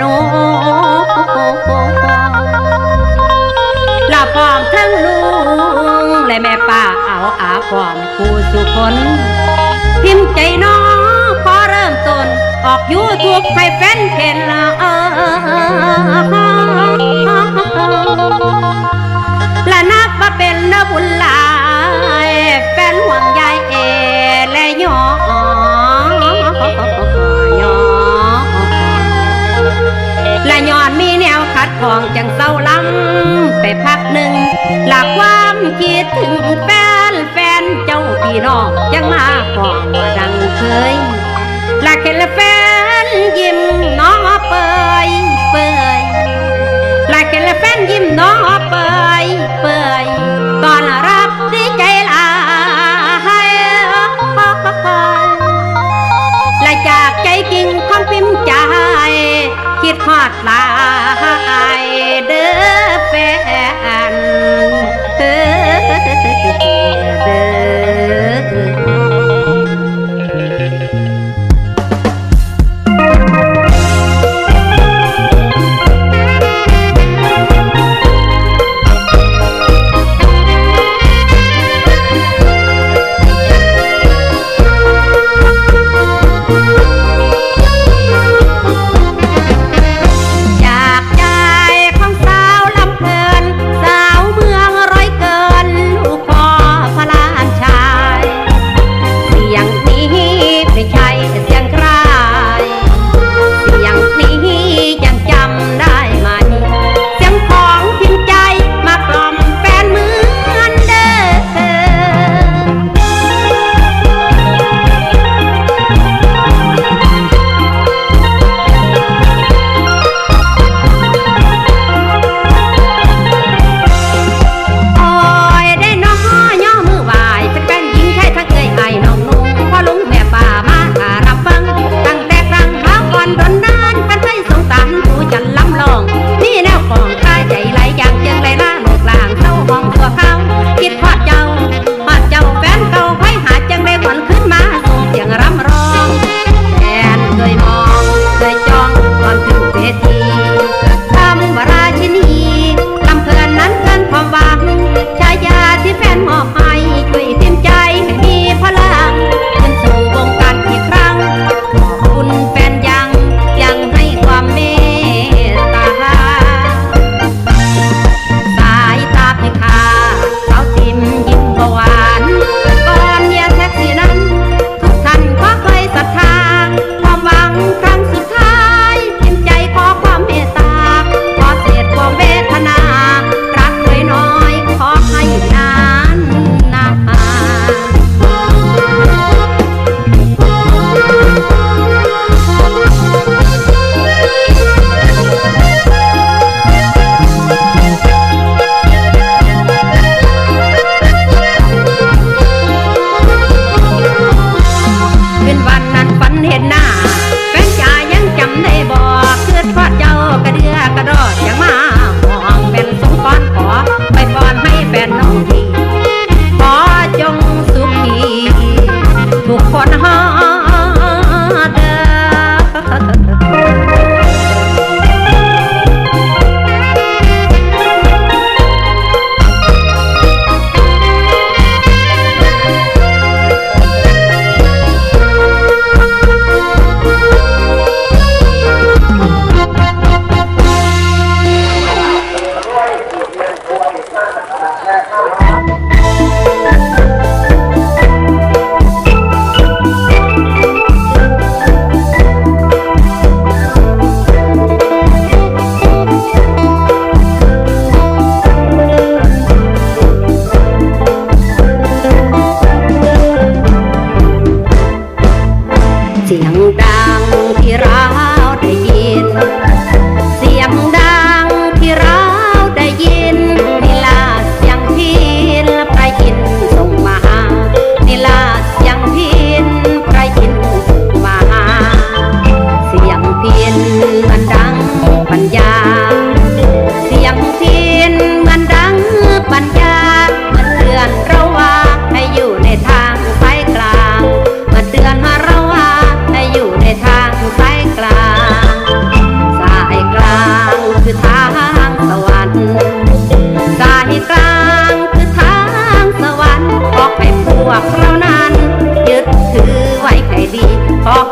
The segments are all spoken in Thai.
นลาพร้อมทั้งลุงและแม่ป้าเอาอาพร้อมคู่สุขนพิมพ์ใจน้องพอเริ่มต้น ออกยูทุกให้แฟนเพนละ จังเศร้าลำไปพักหนึ่ง หลักความคิดถึงแฟนแฟนเจ้าพี่น้องยังมาขอว่าดังเคย หลักเห็นแล้วแฟนยิ้มน้องเปยเปยหลักเห็นแล้วแฟนยิ้มน้องเปยเปยตอนรับดีใจหลายและจากใจจริงของพิมพ์ใจคิดฮอดลา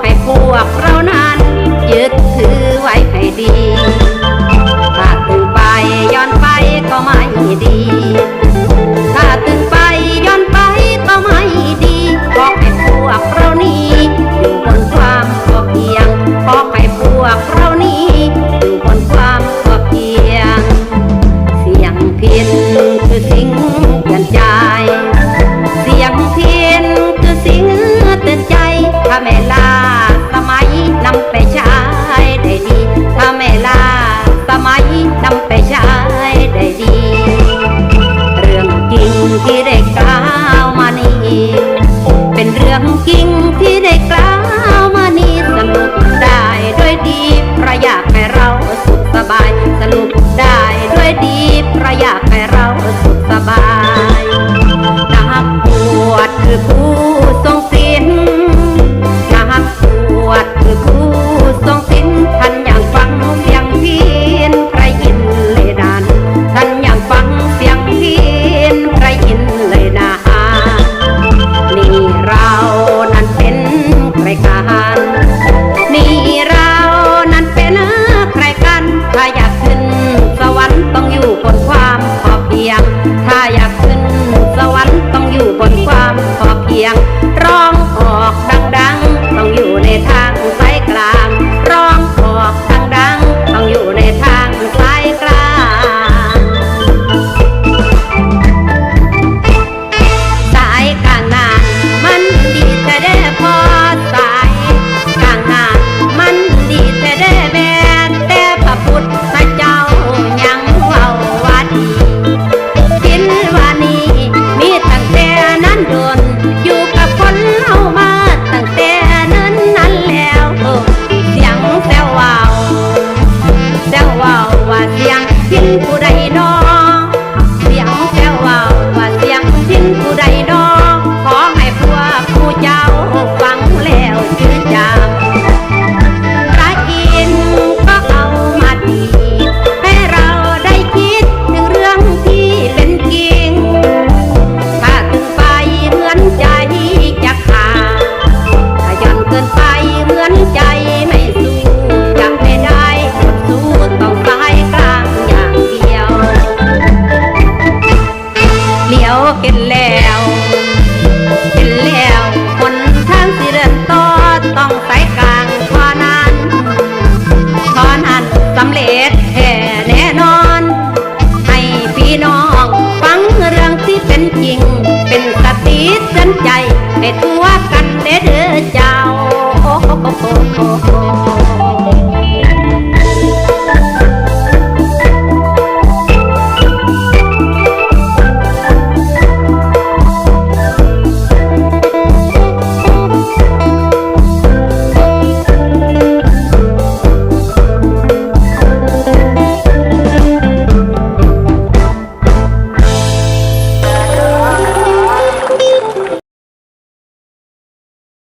ให้พวก ไหมนำไปใช้ได้ดี เรื่องจริงที่ได้กล่าวมานี้เป็นเรื่องจริงที่ได้กล่าวมานี้สรุปได้ด้วยดีประอยากให้เราสุขสบาย สรุปได้ด้วยดีประอยากให้เรา